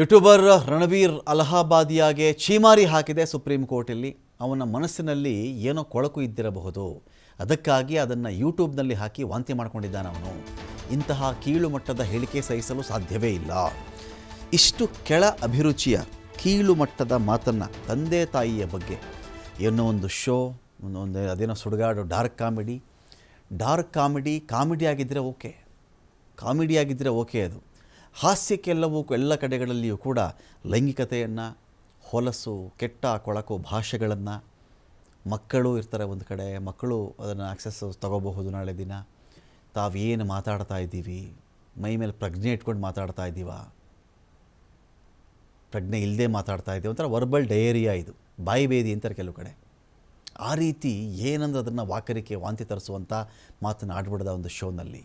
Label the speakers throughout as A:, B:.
A: YouTuber Ranveer ಅಲಹಾಬಾದಿಯಾಗೆ ಛೀಮಾರಿ ಹಾಕಿದೆ supreme ಕೋರ್ಟಲ್ಲಿ. ಅವನ ಮನಸ್ಸಿನಲ್ಲಿ ಏನೋ ಕೊಳಕು ಇದ್ದಿರಬಹುದು. ಅದಕ್ಕಾಗಿ ಅದನ್ನು ಯೂಟ್ಯೂಬ್ನಲ್ಲಿ ಹಾಕಿ ವಾಂತಿ ಮಾಡ್ಕೊಂಡಿದ್ದಾನೆ ಅವನು. ಇಂತಹ ಕೀಳು ಮಟ್ಟದ ಹೇಳಿಕೆ ಸಹಿಸಲು ಸಾಧ್ಯವೇ ಇಲ್ಲ. ಇಷ್ಟು ಕೆಳ ಅಭಿರುಚಿಯ ಕೀಳು ಮಟ್ಟದ ಮಾತನ್ನು ತಂದೆ ತಾಯಿಯ ಬಗ್ಗೆ ಏನೋ ಒಂದು ಶೋ ಒಂದು ಅದೇನೋ ಸುಡುಗಾಡು, dark comedy. Dark comedy comedy ಆಗಿದ್ದರೆ ಓಕೆ. ಕಾಮಿಡಿ ಆಗಿದ್ದರೆ ಓಕೆ ಅದು. ಹಾಸ್ಯಕ್ಕೆಲ್ಲವೂ ಎಲ್ಲ ಕಡೆಗಳಲ್ಲಿಯೂ ಕೂಡ ಲೈಂಗಿಕತೆಯನ್ನು, ಹೊಲಸು, ಕೆಟ್ಟ ಕೊಳಕು ಭಾಷೆಗಳನ್ನು ಮಕ್ಕಳು ಇರ್ತಾರೆ ಒಂದು ಕಡೆ, ಮಕ್ಕಳು ಅದನ್ನು ಆಕ್ಸೆಸ್ ತಗೋಬಹುದು ನಾಳೆ ದಿನ. ತಾವೇನು ಮಾತಾಡ್ತಾ ಇದ್ದೀವಿ? ಮೈ ಮೇಲೆ ಪ್ರಜ್ಞೆ ಇಟ್ಕೊಂಡು ಮಾತಾಡ್ತಾ ಇದ್ದೀವಾ? ಪ್ರಜ್ಞೆ ಇಲ್ಲದೆ ಮಾತಾಡ್ತಾ ಇದ್ದೀವಿ? ಒಂಥರ ವರ್ಬಲ್ ಡಯೇರಿಯಾ ಇದು. ಬಾಯಿ ಬೇದಿ ಅಂತಾರೆ ಕೆಲವು ಕಡೆ. ಆ ರೀತಿ ಏನಂದ್ರೆ ಅದನ್ನು ವಾಕರಿಕೆ, ವಾಂತಿ ತರಿಸುವಂಥ ಮಾತನ್ನು ಆಡ್ಬಿಡ್ದ ಒಂದು ಶೋನಲ್ಲಿ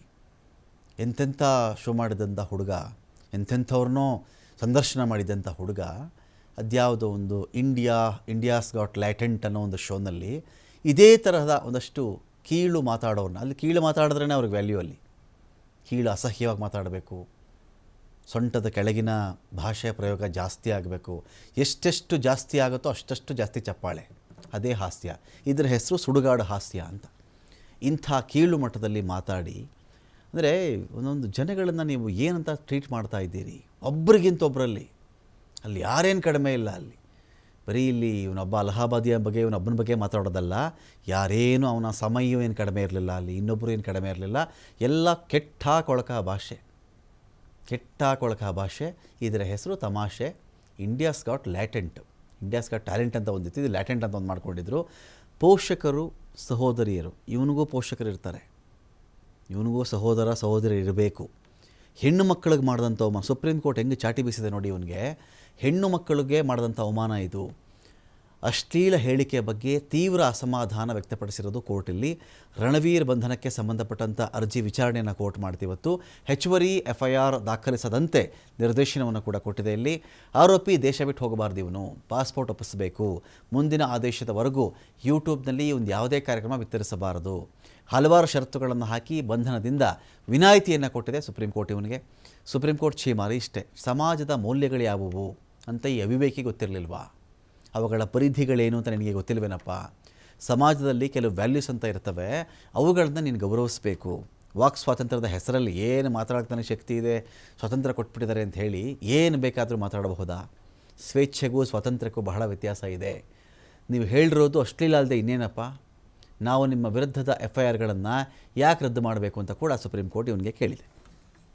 A: ಎಂತೆಂಥ ಶೋ ಮಾಡಿದಂಥ ಹುಡುಗ ಎಂತೆಂಥವ್ರನ್ನೋ ಸಂದರ್ಶನ ಮಾಡಿದಂಥ ಹುಡುಗ, ಅದ್ಯಾವುದೋ ಒಂದು ಇಂಡಿಯಾ ಇಂಡಿಯಾಸ್ ಗಾಟ್ ಲ್ಯಾಟೆಂಟ್ ಅನ್ನೋ ಒಂದು ಶೋನಲ್ಲಿ ಇದೇ ತರಹದ ಒಂದಷ್ಟು ಕೀಳು ಮಾತಾಡೋರನ್ನ ಅಲ್ಲಿ ಕೀಳು ಮಾತಾಡಿದ್ರೇ ಅವ್ರಿಗೆ ವ್ಯಾಲ್ಯೂ ಅಲ್ಲಿ. ಕೀಳು ಅಸಹ್ಯವಾಗಿ ಮಾತಾಡಬೇಕು, ಸೊಂಟದ ಕೆಳಗಿನ ಭಾಷೆಯ ಪ್ರಯೋಗ ಜಾಸ್ತಿ ಆಗಬೇಕು, ಎಷ್ಟೆಷ್ಟು ಜಾಸ್ತಿ ಆಗುತ್ತೋ ಅಷ್ಟಷ್ಟು ಜಾಸ್ತಿ ಚಪ್ಪಾಳೆ. ಅದೇ ಹಾಸ್ಯ. ಇದರ ಹೆಸರು ಸುಡುಗಾಡು ಹಾಸ್ಯ ಅಂತ. ಇಂಥ ಕೀಳು ಮಟ್ಟದಲ್ಲಿ ಮಾತಾಡಿ ಅಂದರೆ ಒಂದೊಂದು ಜನಗಳನ್ನು ನೀವು ಏನಂತ ಟ್ರೀಟ್ ಮಾಡ್ತಾ ಇದ್ದೀರಿ? ಒಬ್ರಿಗಿಂತ ಒಬ್ಬರಲ್ಲಿ ಅಲ್ಲಿ ಯಾರೇನು ಕಡಿಮೆ ಇಲ್ಲ ಅಲ್ಲಿ. ಬರೀ ಇಲ್ಲಿ ಇವನೊಬ್ಬ ಅಲಹಾಬಾದಿಯ ಬಗ್ಗೆ, ಇವನೊಬ್ಬನ ಬಗ್ಗೆ ಮಾತಾಡೋದಲ್ಲ. ಯಾರೇನು ಅವನ ಸಮಯ ಏನು ಕಡಿಮೆ ಇರಲಿಲ್ಲ ಅಲ್ಲಿ. ಇನ್ನೊಬ್ಬರು ಏನು ಕಡಿಮೆ ಇರಲಿಲ್ಲ. ಎಲ್ಲ ಕೆಟ್ಟ ಕೊಳಕ ಭಾಷೆ. ಕೆಟ್ಟ ಕೊಳಕ ಭಾಷೆ. ಇದರ ಹೆಸರು ತಮಾಷೆ. India's got latent India's got talent ಅಂತ ಒಂದಿತ್ತು ಇದು ಲ್ಯಾಟೆಂಟ್ ಅಂತ ಒಂದು ಮಾಡ್ಕೊಂಡಿದ್ರು. ಪೋಷಕರು, ಸಹೋದರಿಯರು. ಇವನಿಗೂ ಪೋಷಕರು ಇರ್ತಾರೆ ಇವನಿಗೂ ಸಹೋದರ ಸಹೋದರಿ ಇರಬೇಕು. ಹೆಣ್ಣು ಮಕ್ಕಳಿಗೆ ಮಾಡಿದಂಥ ಅವಮಾನ, ಸುಪ್ರೀಂ ಕೋರ್ಟ್ ಹೆಂಗೆ ಚಾಟಿ ಬೀಸಿದೆ ನೋಡಿ ಇವನಿಗೆ. ಹೆಣ್ಣು ಮಕ್ಕಳಿಗೆ ಮಾಡಿದಂಥ ಅವಮಾನ ಇದು. ಅಶ್ಲೀಲ ಹೇಳಿಕೆ ಬಗ್ಗೆ ತೀವ್ರ ಅಸಮಾಧಾನ ವ್ಯಕ್ತಪಡಿಸಿರೋದು ಕೋರ್ಟಲ್ಲಿ. ರಣವೀರ್ ಬಂಧನಕ್ಕೆ ಸಂಬಂಧಪಟ್ಟಂಥ ಅರ್ಜಿ ವಿಚಾರಣೆಯನ್ನು ಕೋರ್ಟ್ ಮಾಡ್ತಿವತ್ತು ಹೆಚ್ಚುವರಿ ಎಫ್ ಐ ಆರ್ ದಾಖಲಿಸದಂತೆ ನಿರ್ದೇಶನವನ್ನು ಕೂಡ ಕೊಟ್ಟಿದೆ ಇಲ್ಲಿ. ಆರೋಪಿ ದೇಶ ಬಿಟ್ಟು ಹೋಗಬಾರ್ದು ಇವನು. ಪಾಸ್ಪೋರ್ಟ್ ಒಪ್ಪಿಸಬೇಕು. ಮುಂದಿನ ಆದೇಶದವರೆಗೂ ಯೂಟ್ಯೂಬ್ನಲ್ಲಿ ಒಂದು ಯಾವುದೇ ಕಾರ್ಯಕ್ರಮ ವಿತರಿಸಬಾರದು ಹಲವಾರು ಷರತ್ತುಗಳನ್ನು ಹಾಕಿ ಬಂಧನದಿಂದ ವಿನಾಯಿತಿಯನ್ನು ಕೊಟ್ಟಿದೆ ಸುಪ್ರೀಂ ಕೋರ್ಟ್ ಇವನಿಗೆ. ಸುಪ್ರೀಂ ಕೋರ್ಟ್ ಛೀಮಾರಿ ಇಷ್ಟೇ. ಸಮಾಜದ ಮೌಲ್ಯಗಳು ಯಾವುವು? ಅಂತ ಈ ಅವಿವೇಕಿ ಗೊತ್ತಿರಲಿಲ್ವಾ? ಅವುಗಳ ಪರಿಧಿಗಳೇನು ಅಂತ ನಿನಗೆ ಗೊತ್ತಿಲ್ವೇನಪ್ಪ? ಸಮಾಜದಲ್ಲಿ ಕೆಲವು ವ್ಯಾಲ್ಯೂಸ್ ಅಂತ ಇರ್ತವೆ, ಅವುಗಳನ್ನ ನೀನು ಗೌರವಿಸಬೇಕು. ವಾಕ್ ಸ್ವಾತಂತ್ರ್ಯದ ಹೆಸರಲ್ಲಿ ಏನು ಮಾತಾಡ್ತಾನೆ ಶಕ್ತಿ ಇದೆ, ಸ್ವಾತಂತ್ರ್ಯ ಕೊಟ್ಬಿಟ್ಟಿದ್ದಾರೆ ಅಂತ ಹೇಳಿ ಏನು ಬೇಕಾದರೂ ಮಾತಾಡಬಹುದಾ? ಸ್ವೇಚ್ಛೆಗೂ ಸ್ವಾತಂತ್ರ್ಯಕ್ಕೂ ಬಹಳ ವ್ಯತ್ಯಾಸ ಇದೆ. ನೀವು ಹೇಳಿರೋದು ಅಶ್ಲೀಲ ಅಲ್ಲದೆ ಇನ್ನೇನಪ್ಪ? ನಾವು ನಿಮ್ಮ ವಿರುದ್ಧದ ಎಫ್ ಐ ಆರ್ಗಳನ್ನು ಯಾಕೆ ರದ್ದು ಮಾಡಬೇಕು ಅಂತ ಕೂಡ ಸುಪ್ರೀಂ ಕೋರ್ಟ್ ಇವನಿಗೆ ಕೇಳಿದೆ.